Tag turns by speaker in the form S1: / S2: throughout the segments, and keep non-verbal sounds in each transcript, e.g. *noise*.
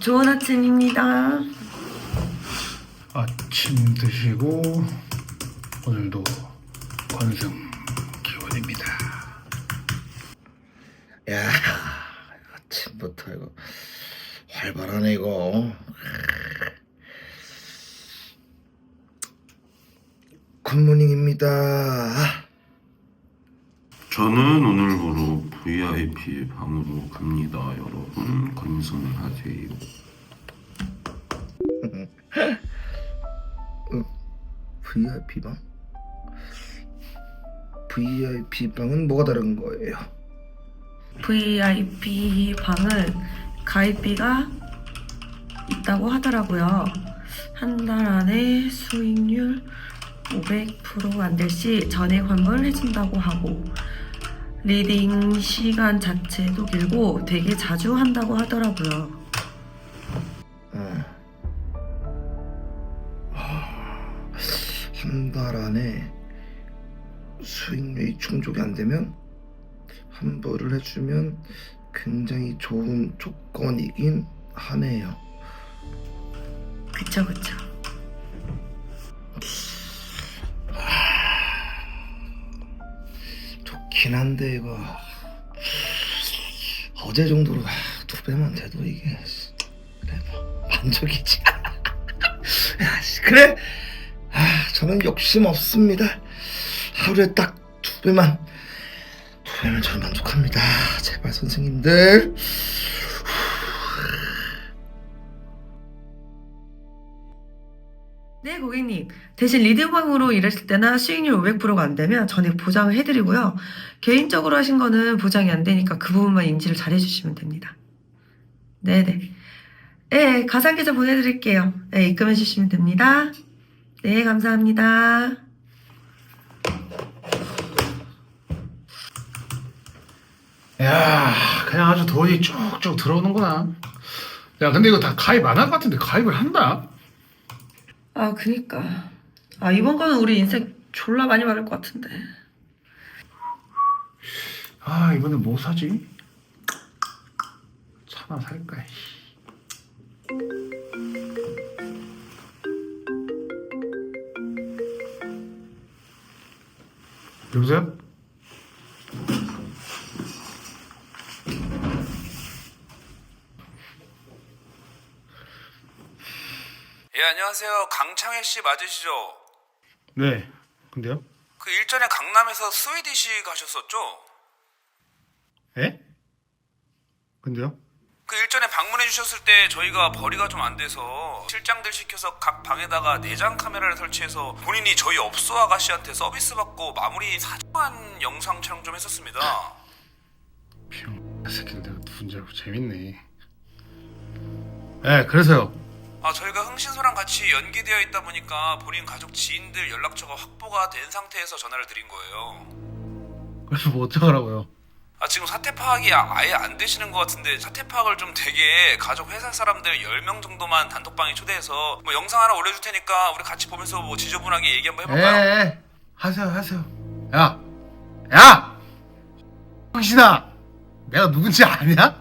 S1: 좋은 아침입니다.
S2: 아침 드시고 오늘도 건승 기원입니다.
S3: 야 아침부터 이거 활발하네 이거 굿모닝입니다
S4: 저는 오늘부로 VIP 방으로 갑니다, 여러분. 건승하세요.
S3: VIP 방? VIP 방은 뭐가 다른 거예요?
S1: VIP 방은 가입비가 있다고 하더라고요. 한 달 안에 수익률 500%안 될 시 전액 환불 해준다고 하고 리딩 시간 자체도 길고 되게 자주 한다고 하더라고요.
S3: 어. 한달 안에 수익률이 충족이 안 되면 환불을 해주면 굉장히 좋은 조건이긴 하네요.
S1: 그쵸 그쵸.
S3: 좋긴 한데 이거 어제 정도로 두 배만 돼도 이게 그래 뭐 만족이지. *laughs* 야, 씨, 그래. 아, 저는 욕심 없습니다. 하루에 딱 두 배만 두 배면 저 만족합니다. 제발 선생님들.
S1: 네, 고객님. 대신 리드방으로 일하실 때나 수익률 500%가 안 되면 전액 보장을 해드리고요. 개인적으로 하신 거는 보장이 안 되니까 그 부분만 인지를 잘 해주시면 됩니다. 네네. 네, 가상계좌 보내드릴게요. 네, 입금해 주시면 됩니다. 네, 감사합니다.
S2: 야, 그냥 아주 돈이 쭉쭉 들어오는구나. 야, 근데 이거 다 가입 안 할 것 같은데 가입을 한다?
S1: 아, 그니까. 아, 이번 거는 우리 인생 졸라 많이 받을 것 같은데.
S2: 아, 이번엔 뭐 사지? 차나 살까? 씨. 여보세요?
S5: 예, 안녕하세요. 강창혜 씨 맞으시죠?
S2: 네. 근데요?
S5: 그 일전에 강남에서 스위디시 가셨었죠?
S2: 에? 근데요?
S5: 그 일전에 방문해 주셨을 때 저희가 벌이가 좀 안 돼서 실장들 시켜서 각 방에다가 내장 카메라를 설치해서 본인이 저희 업소 아가씨한테 서비스 받고 마무리 사정한 영상 촬영 좀 했었습니다.
S2: 병 새끼들 내가 누군지 알고 재밌네. 네, 그래서요.
S5: 아, 저희가 흥신소랑 같이 연계되어 있다 보니까 본인 가족 지인들 연락처가 확보가 된 상태에서 전화를 드린 거예요.
S2: 그래서 뭐 어쩌라고요?
S5: 아, 지금 사태 파악이 아- 아예 안 되시는 것 같은데 사태 파악을 좀 되게 가족 회사 사람들 10명 정도만 단톡방에 초대해서 뭐 영상 하나 올려줄 테니까 우리 같이 보면서 뭐 지저분하게 얘기 한번 해볼까요?
S2: 에, 에, 하세요, 하세요. 야, 야, 당신아, 내가 누군지 아냐?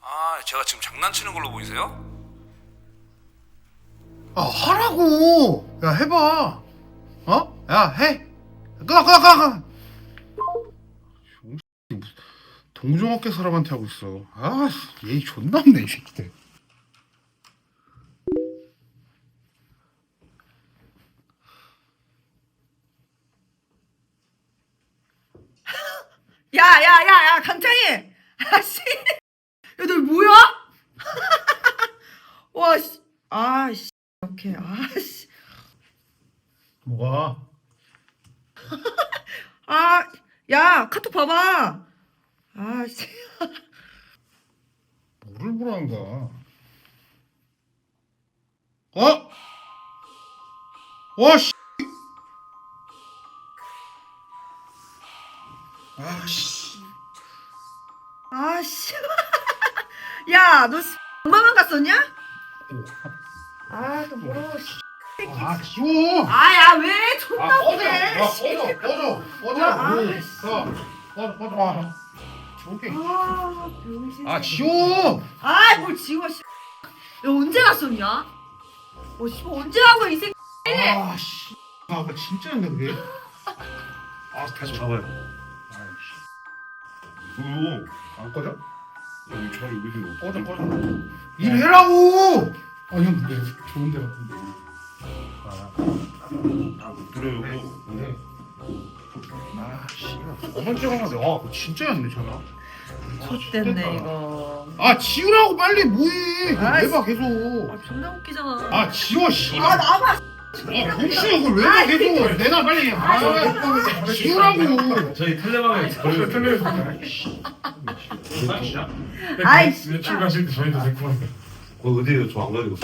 S5: 아, 제가 지금 장난치는 걸로 보이세요?
S2: 아, 하라고. 야, 해봐. 어? 야, 해. 끊어, 끊어, 끊어, 끊어. 동종업계 사람한테 하고 있어. 아, 예의 존나 없네 이 새끼들.
S1: 야, 야, 야, 야, 강창희! 아씨! 야, 너 뭐야? 와, 씨. 아, 씨. 이렇게, 아, 씨.
S2: 뭐가?
S1: 아, 야, 카톡 봐봐. *laughs* *laughs* 아, 씨.
S2: 뭐를 거야? 어? 와, 씨. 아, 씨.
S1: 아, 씨. 야, 너, 씨, 엄마만 갔었냐? 아, 또 뭐, 씨.
S2: 아, 귀여워.
S1: 아, 야, 왜? 존나
S2: 아, 꺼져. 야, 꺼져, 꺼져, 꺼져.
S1: 아, 씨.
S2: 야, 꺼져, 꺼져. 아. 저게.
S1: 아, 병신.
S2: 아 지워.
S1: 아, 뭘 지워, 씨. 야, 언제 갔었냐? 어, 씨, 언제 하고 이 새끼.
S2: 아 씨. 아 아까 진짜였네 그게. 아 다시 잡아요. 아이씨. 오안 꺼져?
S4: 여기 저 여기 거
S2: 꺼져 꺼져. 일해라고.
S6: 아형 근데 좋은 데 같은데
S4: 아못 들어요
S2: 네. 아 씨. 저번 주에 가서 아 그거 진짜였네 전화.
S1: 좆됐네, 이거.
S2: 아 지우라고 빨리 뭐해. 그거
S1: 아이씨.
S2: 내봐 계속.
S1: 아, 존나 웃기잖아.
S2: 아 지워 씨.
S1: 아, 나봐.
S2: 아, 혹시 이걸 왜 봐, 계속 내놔 빨리 아, 지우라고
S4: 저희 텔레방에
S1: 아이씨.
S6: 외출 가실 때 저희도 데리고
S4: 어 어디에요 저 안 가지고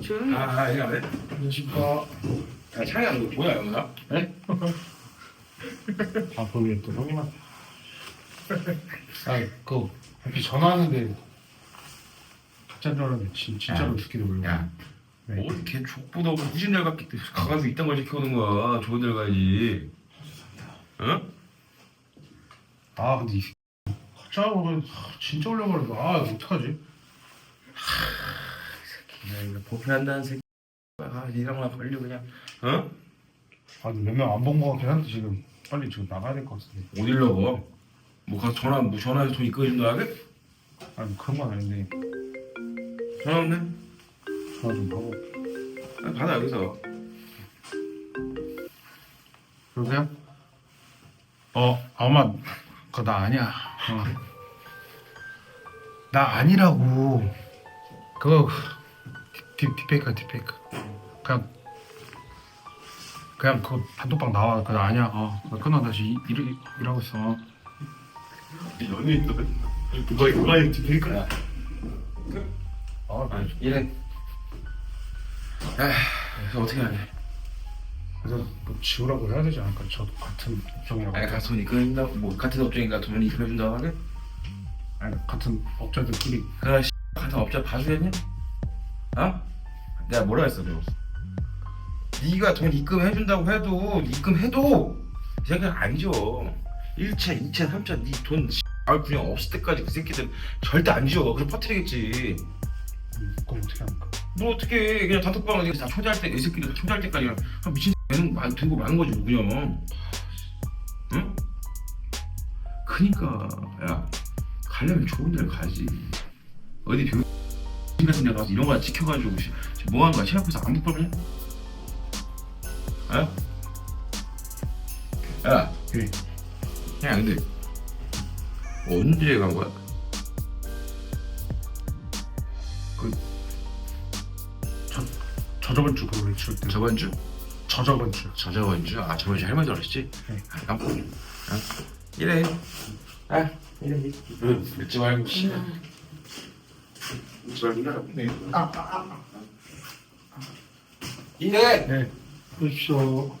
S1: 조용히.
S7: 아 이거 안 돼?
S6: 안녕하십니까
S7: 야 창이야 너 뭐야 영나?
S2: 아 거기 또 형님한테 아 그 혹시 전화하는데 가짜인 줄 알았는데 진, 진짜로
S7: 야.
S2: 죽기도 모르고
S7: 야.
S2: 네.
S7: 어디 걔 족보다 없고 후진들 같기 때문에 가가지고 이딴 걸 시켜오는 거야 좋은 데 가야지 어?
S2: 아 근데 이 가짜하고는 진짜 올려버린다 아 이거 어떡하지
S7: 야 이거 보편한다는 새끼 아 니랑나 걸려 그냥 어?
S2: 아 근데 몇 명 안 본 거 같긴 한데 지금 빨리 지금 나가야 될 것 같은데
S7: 어딜 넣어? 뭐 가서 전화 뭐 전화해서 돈 입금해준다 하게?
S2: 아니 그런 건 아닌데
S7: 전화 없네?
S2: 전화 좀 하고
S7: 아, 받아 여기서
S2: 여보세요? 어 아마 그거 나 아니야 어. 나 아니라고 그거 디, 딥페이크야 딥페이크 그냥 그냥 그거 단톡방 나와. 그거 아니야. 어. 나 끊어. 다시 일, 일, 일하고 있어.
S4: 연예인들 누가 누가 이 딥페이크야
S2: 아,
S7: 아 이래 아 그래서 어떻게 하냐
S2: 그래서 뭐 지우라고 해야 되지 않을까? 저도 같은 업종이라고
S7: 아니 가서 돈 입금해준다고 뭐 같은 업종인가 돈 입금해준다고 하게?
S2: 아니 같은 업자들끼리.
S7: 그래 씨, 같은 업자 봐주겠냐? 어? 내가 뭐라 했어 너 네가 돈 입금해준다고 해도 입금해도 이 새끼는 아니죠 1차, 2차, 3차 네돈 아 그냥 없을 때까지 그 새끼들 절대 안 줘. 그럼 퍼뜨리겠지.
S2: 음, 그럼 어떻게 합니까?
S7: 뭐 어떻게 그냥 단톡방을 다 초대할 때 이 새끼들 다 초대할 때까지 그냥 한 미친 되는 많 들고 많은 거지 뭐 그냥. 응? 그니까 야 가려면 좋은 데를 가지. 어디 병 *laughs* 같은 데 가서 이런 거 지켜가지고 뭐 하는 거야? 시 앞에서 안 불법이냐? 어? 야,
S2: 예.
S7: 야 근데 언제 간 거야?
S2: 저 저번 주 그거 외출 때
S7: 저번 주?
S2: 저저번 주
S7: 저저번 주? 아 저번 주 할머니 돌아오셨지?
S2: 네.
S7: 아 깜빡 아, 이래 아 이래 응 늦지 말고 씨 늦지 말고 일어나
S2: 네.
S7: 이래
S2: 네. 그렇죠.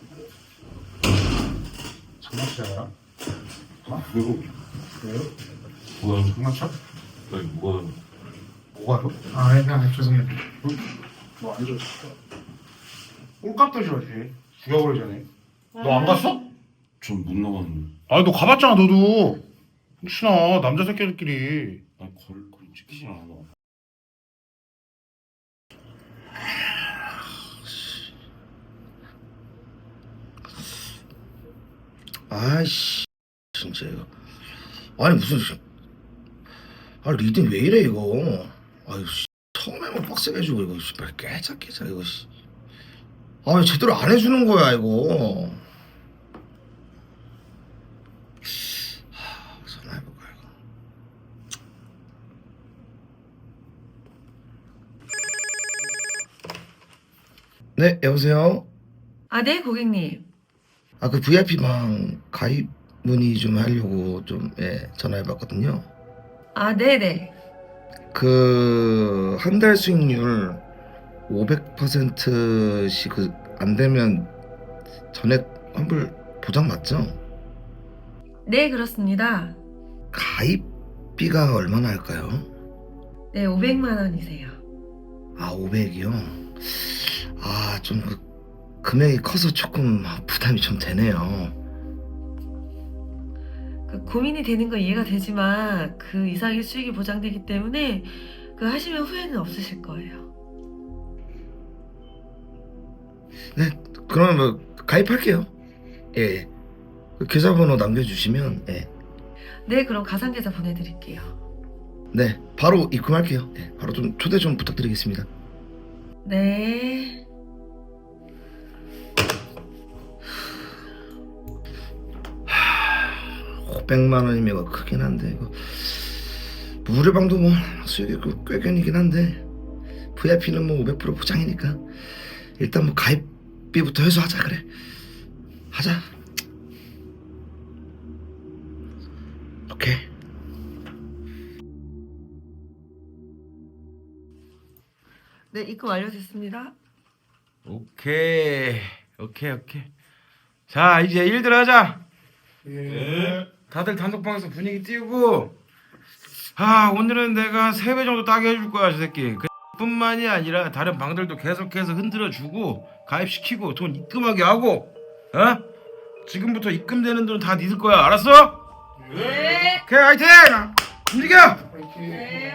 S2: 장난치야.
S4: 누구
S2: 왜요?
S4: 뭐야
S2: 장난쳐?
S4: 아니 뭐야
S2: 뭐가요? 아, 아니, 아니, 죄송해요. 뭐안 좋았어? 꼴값도 줘야지. 죽여버리 전에. 너안 갔어?
S4: 전못 나갔는데
S2: 아니, 너 가봤잖아, 너도. 혹시나, 남자 새끼들끼리.
S4: 아니 걸 그럼 지키지 않아
S3: 아이씨 진짜 이거 아니 무슨 씨. 아 리딩 왜 이래 이거 아유 씨. 처음에만 빡세게 해주고 이거 씨 빨리 깨자 깨자 이거 씨. 아왜 제대로 안 해주는 거야 이거 하, 전화해볼까 이거 네 여보세요
S1: 아, 네, 고객님.
S3: 아 그 VIP방 가입 문의 좀 하려고 좀 예, 전화해봤거든요.
S1: 아, 네네.
S3: 그 한 달 수익률 500%씩 그 안 되면 전액 환불 보장 맞죠?
S1: 네, 그렇습니다.
S3: 가입비가 얼마나 할까요?
S1: 네, 500만 원이세요.
S3: 아 500이요. 아 좀 그 금액이 커서 조금 부담이 좀 되네요.
S1: 그 고민이 되는 건 이해가 되지만 그 이상의 수익이 보장되기 때문에 그 하시면 후회는 없으실 거예요.
S3: 네, 그러면 뭐 가입할게요. 예, 예. 그 계좌번호 남겨주시면 예.
S1: 네, 그럼 가상계좌 보내드릴게요.
S3: 네, 바로 입금할게요. 예, 바로 좀 초대 좀 부탁드리겠습니다.
S1: 네.
S3: 하, 500만 원이면 이거 크긴 한데 이거. 무료방도 뭐 수익이 그 꽤견이긴 한데 VIP는 뭐 500% 보장이니까 일단 뭐 가입비부터 해서 하자 그래. 하자. 오케이.
S1: 네, 입금 완료됐습니다.
S7: 오케이. 오케이 오케이. 자 이제 일들 하자.
S8: 예.
S7: 다들 단독방에서 분위기 띄우고 아 오늘은 내가 3배 정도 따게 해줄 거야 저 새끼 그 뿐만이 아니라 다른 방들도 계속해서 흔들어 주고 가입시키고 돈 입금하게 하고 어? 지금부터 입금되는 돈은 다 니들 거야 알았어? 네 오케이 화이팅 움직여
S8: 파이팅.